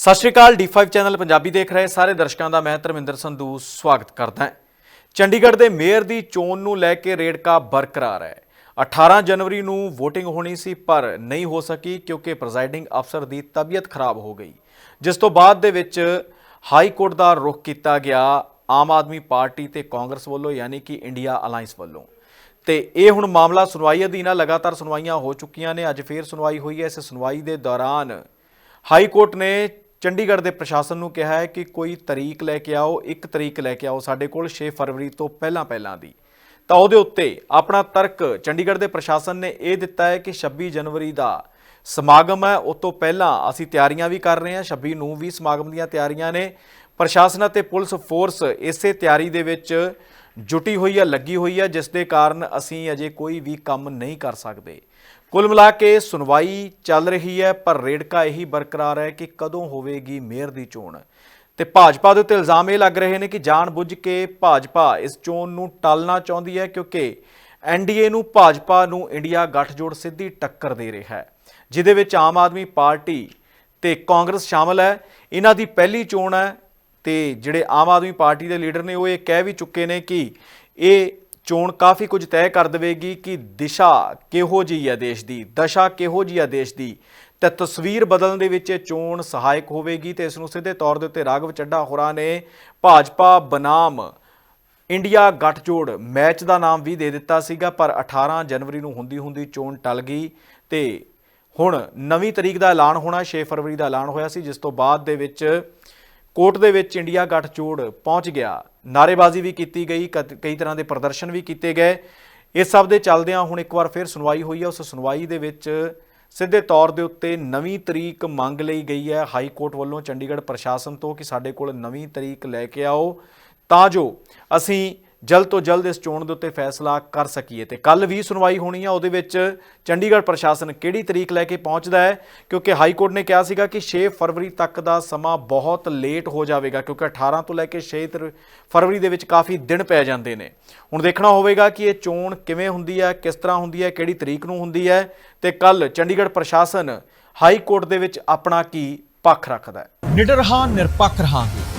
ਸਤਿ ਸ਼੍ਰੀ ਅਕਾਲ D5 channel Punjabi ਦੇਖ ਰਹੇ ਸਾਰੇ ਦਰਸ਼ਕਾਂ ਦਾ ਮੈਂ ਧਰਮਿੰਦਰ ਸੰਧੂ ਸਵਾਗਤ ਕਰਦਾ ਹਾਂ। ਚੰਡੀਗੜ੍ਹ ਦੇ ਮੇਅਰ ਦੀ ਚੋਣ ਨੂੰ ਲੈ ਕੇ ਰੇੜਕਾ ਬਰਕਰਾਰ ਹੈ। 18 ਜਨਵਰੀ ਨੂੰ VOTING ਹੋਣੀ ਸੀ, ਪਰ ਨਹੀਂ ਹੋ ਸਕੀ ਕਿਉਂਕਿ ਪ੍ਰੈਜ਼ਾਈਡਿੰਗ ਅਫਸਰ ਦੀ ਤਬੀਅਤ ਖਰਾਬ ਹੋ ਗਈ। ਜਿਸ ਤੋਂ ਬਾਅਦ ਦੇ ਵਿੱਚ ਹਾਈ ਕੋਰਟ ਦਾ ਰੁਖ ਕੀਤਾ ਗਿਆ ਆਮ ਆਦਮੀ ਪਾਰਟੀ ਤੇ ਕਾਂਗਰਸ ਵੱਲੋਂ, ਯਾਨੀ ਕਿ ਇੰਡੀਆ ਅਲਾਈਅੰਸ ਵੱਲੋਂ। ਤੇ ਇਹ ਹੁਣ ਮਾਮਲਾ ਸੁਣਵਾਈ ਅਧੀਨ ਆ, ਲਗਾਤਾਰ ਸੁਣਵਾਈਆਂ ਹੋ ਚੁੱਕੀਆਂ ਨੇ। ਅੱਜ ਫੇਰ ਸੁਣਵਾਈ ਹੋਈ ਹੈ। ਇਸ ਸੁਣਵਾਈ ਦੇ ਦੌਰਾਨ ਹਾਈ ਕੋਰਟ ਨੇ ਚੰਡੀਗੜ੍ਹ ਦੇ ਪ੍ਰਸ਼ਾਸਨ ਨੂੰ ਕਿਹਾ ਹੈ ਕਿ ਕੋਈ ਤਰੀਕ ਲੈ ਕੇ ਆਓ, ਇੱਕ ਤਰੀਕ ਲੈ ਕੇ ਆਓ ਸਾਡੇ ਕੋਲ 6 ਫਰਵਰੀ ਤੋਂ ਪਹਿਲਾਂ ਪਹਿਲਾਂ ਦੀ। ਤਾਂ ਉਹਦੇ ਉੱਤੇ ਆਪਣਾ ਤਰਕ ਚੰਡੀਗੜ੍ਹ ਦੇ ਪ੍ਰਸ਼ਾਸਨ ਨੇ ਇਹ ਦਿੱਤਾ ਹੈ ਕਿ 26 ਜਨਵਰੀ ਦਾ ਸਮਾਗਮ ਹੈ ਉਸ ਤੋਂ ਪਹਿਲਾਂ ਅਸੀਂ ਤਿਆਰੀਆਂ ਵੀ ਕਰ ਰਹੇ ਹਾਂ 26 ਨੂੰ ਵੀ ਸਮਾਗਮ ਦੀਆਂ ਤਿਆਰੀਆਂ ਨੇ। ਪ੍ਰਸ਼ਾਸਨ ਅਤੇ ਪੁਲਿਸ ਫੋਰਸ ਇਸੇ ਤਿਆਰੀ ਦੇ ਵਿੱਚ ਜੁਟੀ ਹੋਈ ਹੈ, ਲੱਗੀ ਹੋਈ ਹੈ, ਜਿਸ ਦੇ ਕਾਰਨ ਅਸੀਂ ਅਜੇ ਕੋਈ ਵੀ ਕੰਮ ਨਹੀਂ ਕਰ ਸਕਦੇ। ਕੁੱਲ ਮਿਲਾ ਕੇ ਸੁਣਵਾਈ ਚੱਲ ਰਹੀ ਹੈ, ਪਰ ਰੇੜਕਾ ਇਹੀ ਬਰਕਰਾਰ ਹੈ ਕਿ ਕਦੋਂ ਹੋਵੇਗੀ ਮੇਅਰ ਦੀ ਚੋਣ। ਤੇ ਭਾਜਪਾ ਦੇ ਉੱਤੇ ਇਲਜ਼ਾਮ ਇਹ ਲੱਗ ਰਹੇ ਨੇ ਕਿ ਜਾਣਬੁੱਝ ਕੇ ਭਾਜਪਾ ਇਸ ਚੋਣ ਨੂੰ ਟਾਲਣਾ ਚਾਹੁੰਦੀ ਹੈ, ਕਿਉਂਕਿ ਐਨਡੀਏ ਨੂੰ ਭਾਜਪਾ ਨੂੰ ਇੰਡੀਆ ਗੱਠਜੋੜ ਸਿੱਧੀ ਟੱਕਰ ਦੇ ਰਿਹਾ ਹੈ ਜਿਦੇ ਵਿੱਚ ਆਮ ਆਦਮੀ ਪਾਰਟੀ ਤੇ ਕਾਂਗਰਸ ਸ਼ਾਮਲ ਹੈ। ਇਹਨਾਂ ਦੀ ਪਹਿਲੀ ਚੋਣ ਹੈ ਤੇ ਜਿਹੜੇ ਆਮ ਆਦਮੀ ਪਾਰਟੀ ਦੇ ਲੀਡਰ ਨੇ ਉਹ ਇਹ ਕਹਿ ਵੀ ਚੁੱਕੇ ਨੇ ਕਿ ਇਹ ਚੋਣ ਕਾਫੀ ਕੁਝ ਤੈਅ ਕਰ ਦੇਵੇਗੀ ਕਿ ਦਿਸ਼ਾ ਕਿਹੋ ਜਿਹੀ ਹੈ ਦੇਸ਼ ਦੀ, ਦਸ਼ਾ ਕਿਹੋ ਜਿਹੀ ਹੈ ਦੇਸ਼ ਦੀ। ਤੇ ਤਸਵੀਰ ਬਦਲਣ ਦੇ ਵਿੱਚ ਇਹ ਚੋਣ ਸਹਾਇਕ ਹੋਵੇਗੀ ਤੇ ਇਸ ਨੂੰ ਸਿੱਧੇ ਤੌਰ ਦੇ ਉੱਤੇ ਰਾਘਵ ਚੱਡਾ ਹੋਰਾਂ ਨੇ ਭਾਜਪਾ ਬਨਾਮ ਇੰਡੀਆ ਗੱਠਜੋੜ ਮੈਚ ਦਾ ਨਾਮ ਵੀ ਦੇ ਦਿੱਤਾ ਸੀਗਾ, ਪਰ 18 ਜਨਵਰੀ ਨੂੰ ਹੁੰਦੀ ਹੁੰਦੀ ਚੋਣ ਟਲ ਗਈ ਤੇ ਹੁਣ ਨਵੀਂ ਤਰੀਕ ਦਾ ਐਲਾਨ ਹੋਣਾ 6 ਫਰਵਰੀ ਦਾ ਐਲਾਨ ਹੋਇਆ ਸੀ, ਜਿਸ ਤੋਂ ਬਾਅਦ ਦੇ ਵਿੱਚ ਕੋਰਟ ਦੇ ਵਿੱਚ ਇੰਡੀਆ ਗੱਠਜੋੜ ਪਹੁੰਚ ਗਿਆ। ਨਾਰੇਬਾਜ਼ੀ ਵੀ ਕੀਤੀ ਗਈ ਕਤ- ਕਈ ਤਰ੍ਹਾਂ ਦੇ ਪ੍ਰਦਰਸ਼ਨ ਵੀ ਕੀਤੇ ਗਏ। ਇਸ ਸਭ ਦੇ ਚੱਲਦਿਆਂ ਹੁਣ ਇੱਕ ਵਾਰ ਫਿਰ ਸੁਣਵਾਈ ਹੋਈ ਹੈ। ਉਸ ਸੁਣਵਾਈ ਦੇ ਵਿੱਚ ਸਿੱਧੇ ਤੌਰ ਦੇ ਉੱਤੇ ਨਵੀਂ ਤਰੀਕ ਮੰਗ ਲਈ ਗਈ ਹੈ ਹਾਈ ਕੋਰਟ ਵੱਲੋਂ ਚੰਡੀਗੜ੍ਹ ਪ੍ਰਸ਼ਾਸਨ ਤੋਂ ਕਿ ਸਾਡੇ ਕੋਲ ਨਵੀਂ ਤਰੀਕ ਲੈ ਕੇ ਆਓ। ਤਾਂ ਜੋ ਅਸੀਂ ਜਲਦ ਤੋਂ ਜਲਦ ਇਸ ਚੋਣ ਦੇ ਉੱਤੇ ਫੈਸਲਾ ਕਰ ਸਕੀਏ ਤੇ ਕੱਲ ਵੀ ਸੁਣਵਾਈ ਹੋਣੀ ਆ, ਉਹਦੇ ਵਿੱਚ ਚੰਡੀਗੜ੍ਹ ਪ੍ਰਸ਼ਾਸਨ ਕਿਹੜੀ ਤਰੀਕ ਲੈ ਕੇ ਪਹੁੰਚਦਾ ਹੈ? ਕਿਉਂਕਿ ਹਾਈ ਕੋਰਟ ਨੇ ਕਿਹਾ ਸੀਗਾ ਕਿ 6 ਫਰਵਰੀ ਤੱਕ ਦਾ ਸਮਾਂ ਬਹੁਤ ਲੇਟ ਹੋ ਜਾਵੇਗਾ, ਕਿਉਂਕਿ 18 ਤੋਂ ਲੈ ਕੇ 6 ਤਰ- ਫਰਵਰੀ ਦੇ ਵਿੱਚ ਕਾਫੀ ਦਿਨ ਪੈ ਜਾਂਦੇ ਨੇ। ਹੁਣ ਦੇਖਣਾ ਹੋਵੇਗਾ ਕਿ ਇਹ ਚੋਣ ਕਿਵੇਂ ਹੁੰਦੀ ਹੈ, ਕਿਸ ਤਰ੍ਹਾਂ ਹੁੰਦੀ ਹੈ, ਕਿਹੜੀ ਤਰੀਕ ਨੂੰ ਹੁੰਦੀ ਹੈ ਤੇ ਕੱਲ ਚੰਡੀਗੜ੍ਹ ਪ੍ਰਸ਼ਾਸਨ ਹਾਈ ਕੋਰਟ ਦੇ ਵਿੱਚ ਆਪਣਾ ਕੀ ਪੱਖ ਰੱਖਦਾ ਹੈ? ਨਿਡਰ ਹਾਂ, ਨਿਰਪੱਖ ਰਹਾਂਗੇ।